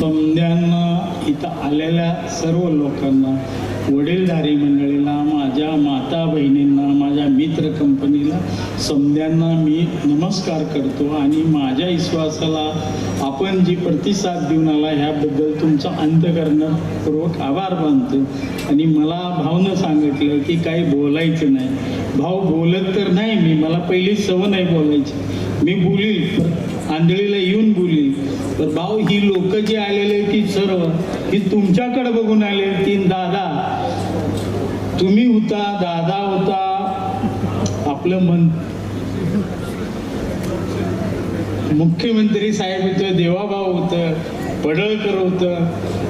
समध्यांना इथं आलेल्या सर्व लोकांना वडीलधारी मंडळीला माझ्या माता बहिणींना माझ्या मित्र कंपनीला समध्यांना मी नमस्कार करतो आणि माझ्या विश्वासाला आपण जी प्रतिसाद देऊन आला ह्याबद्दल तुमचा अंतकरणपूर्वक आभार मानतो. आणि मला भावनं सांगितलं की काही बोलायचं नाही. भाऊ बोलत तर नाही मी मला पहिली सवय नाही बोलायची. मी बोलील आंधळीला येऊन बोली तर भाऊ ही लोक जी आलेले ती सर्व ही तुमच्याकडे बघून आले तीन दादा. तुम्ही होता दादा होता आपलं मन. मुख्यमंत्री साहेब होतं देवाभाऊ होतं पडळकर होतं.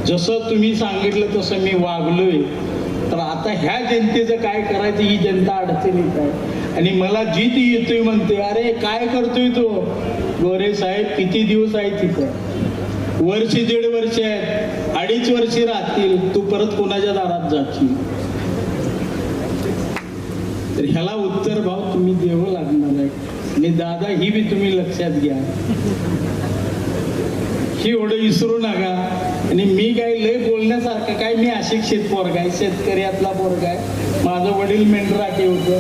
जसं तुम्ही सांगितलं तसं मी वागलोय. तर आता ह्या जनतेचं काय करायचं ही जनता अडचणीत आहे. आणि मला जीत येतोय म्हणते. अरे काय करतोय तो? गोरे साहेब किती दिवस आहे तिथं? वर्ष दीड वर्ष आहेत. अडीच वर्ष राहतील. तू परत कोणाच्या दारात जाशील? तर ह्याला उत्तर भाव तुम्ही देव लागणार आहे. आणि दादा ही बी तुम्ही लक्षात घ्या. ही एवढं विसरू नका. आणि मी काय लय बोलण्यासारखं काय? मी अशिक्षित पोरगाय आहे. शेतकऱ्यातला पोरगाय आहे. माझं वडील मेंढराखे होतं.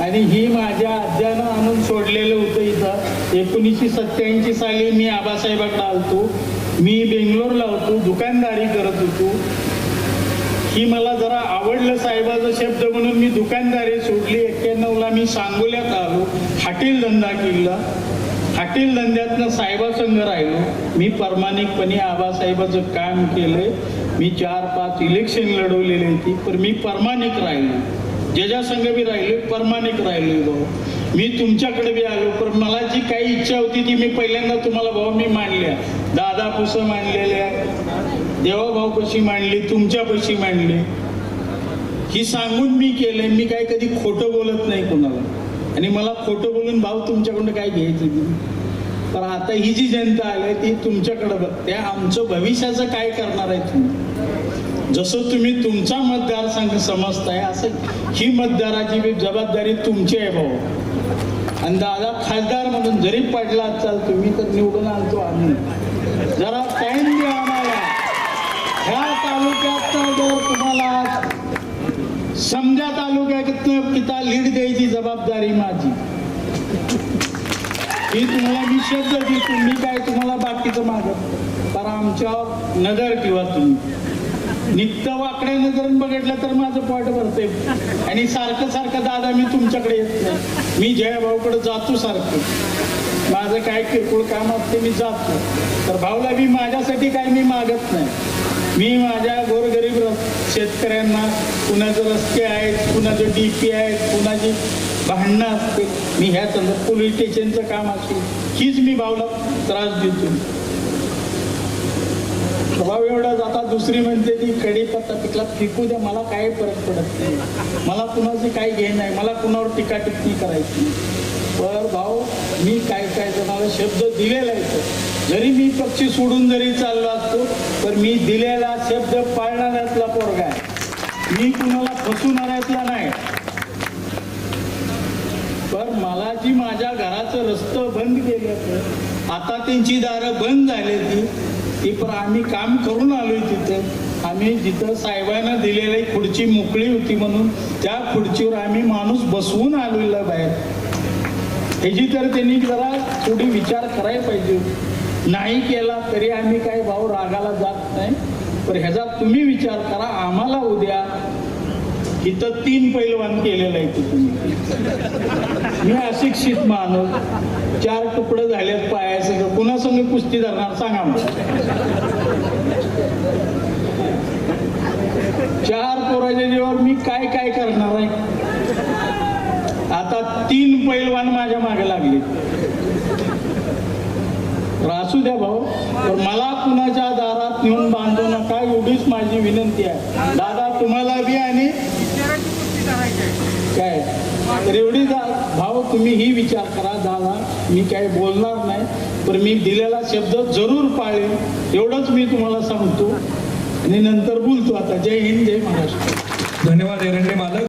आणि ही माझ्या आज्यानं आणून सोडलेलं होतं इथं. एकोणीसशे सत्त्याऐंशी साली मी आबासाहेबांना आलतो. मी बेंगलोरला होतो दुकानदारी करत होतो. ही मला जरा आवडलं साहेबाचा शब्द म्हणून मी दुकानदारी सोडली. एक्क्याण्णवला मी सांगोल्यात आलो हाटील धंदा केला. हाटील धंद्यातनं साहेबासंग राहिलो. मी प्रामाणिकपणे आबासाहेबाचं काम केलंय. मी चार पाच इलेक्शन लढवलेली होती पण मी प्रामाणिक राहिलो. ज्याच्या संघ बी राहिले परमानिक राहिले भाऊ मी तुमच्याकडे बी आलो पण मला जी काही इच्छा होती ती मी पहिल्यांदा तुम्हाला भाऊ मी मांडल्या. दादा पुसं मांडलेल्या देवाभाऊ कशी मांडली तुमच्या कशी मांडली. ही सांगून मी केलंय मी काय कधी खोटं बोलत नाही कोणाला. आणि मला खोटं बोलून भाऊ तुमच्याकडून काय घ्यायचं नाही. पण आता ही जी जनता आली ती तुमच्याकडे बघते आमचं भविष्याचं काय करणार आहे तुम्ही? जसं तुम्ही तुमचा मतदारसंघ समजताय असं ही मतदाराची बी जबाबदारी तुमची आहे भाऊ. आणि दादा खासदार म्हणून जरी पडला असाल तुम्ही तर निवडून आणतो आम्ही. जरा टाइम द्या आम्हाला. ह्या तालुक्यात जर तुम्हाला समजा तालुक्यात किता लीड द्यायची जबाबदारी माझी. ही तुम्हाला मी शब्द तुम्ही काय तुम्हाला बाकीचं मागत पण आमच्या नजर किंवा तुम्ही. नित्त वाकड्या नजरेने बघितलं तर माझं पोट भरते आणि सारखं सारखं दादा मी तुमच्याकडे येत नाही. मी जयाभाऊकडे जातो सारखं. माझं काय किरकोळ काम असते मी जातो. तर भाऊला मी माझ्यासाठी काय मी मागत नाही. मी माझ्या गोरगरीब शेतकऱ्यांना कुणाचे रस्ते आहेत कुणाचे डी पी आहेत कुणाची भांडणं असते. मी ह्या संदर्भात पोलीस स्टेशनचं काम असेल हीच मी भाऊला त्रास देतो. भाऊ एवढा आता दुसरी म्हणते ती कढीपत्ता पिकला फेकू द्या मला काही फरक पडत नाही. मला कुणाची काही घे नाही मला कुणावर टीका टिप्पणी करायची पर भाऊ मी काय काय जणाला शब्द दिलेला आहे जरी मी पक्षी सोडून जरी चाललो असतो तर मी दिलेला शब्द पाळणाऱ्यातला पोरगा आहे. मी कुणाला फसवणाऱ्यातला नाही. तर मला जी माझ्या घराचं रस्तं बंद केलं आता त्यांची दारं बंद झाली ती ती पण आम्ही काम करून आलोय तिथं. आम्ही जिथं साहेबांना दिलेली खुर्ची मोकळी होती म्हणून त्या खुर्चीवर आम्ही माणूस बसवून आलेला बाहेर. ह्याची तर त्यांनी जरा थोडी विचार करायला पाहिजे नाही केला तरी आम्ही काय भाऊ रागाला जात नाही. पण ह्याचा तुम्ही विचार करा आम्हाला उद्या इथं तीन पैलवान केलेलं आहे तुम्ही मी अशिक्षित माणूस. चार तुकडं झालेत पायाचं कुणासंग कुस्ती धरणार सांगा मला. चार जीवावर मी काय काय करणार आहे? आता तीन पैलवान माझ्या मागे लागले. तर असू द्या भाऊ तर मला कुणाच्या दारात नेऊन बांधू नका एवढीच माझी विनंती आहे. दादा तुम्हाला बी आणि काय? तर एवढी भाऊ तुम्ही ही विचार करा दादा मी काय बोलणार नाही पण मी दिलेला शब्द जरूर पाळेन एवढंच मी तुम्हाला सांगतो. आणि नंतर बोलतो आता. जय हिंद जय महाराष्ट्र. ధన్యవాదాలండి మాలో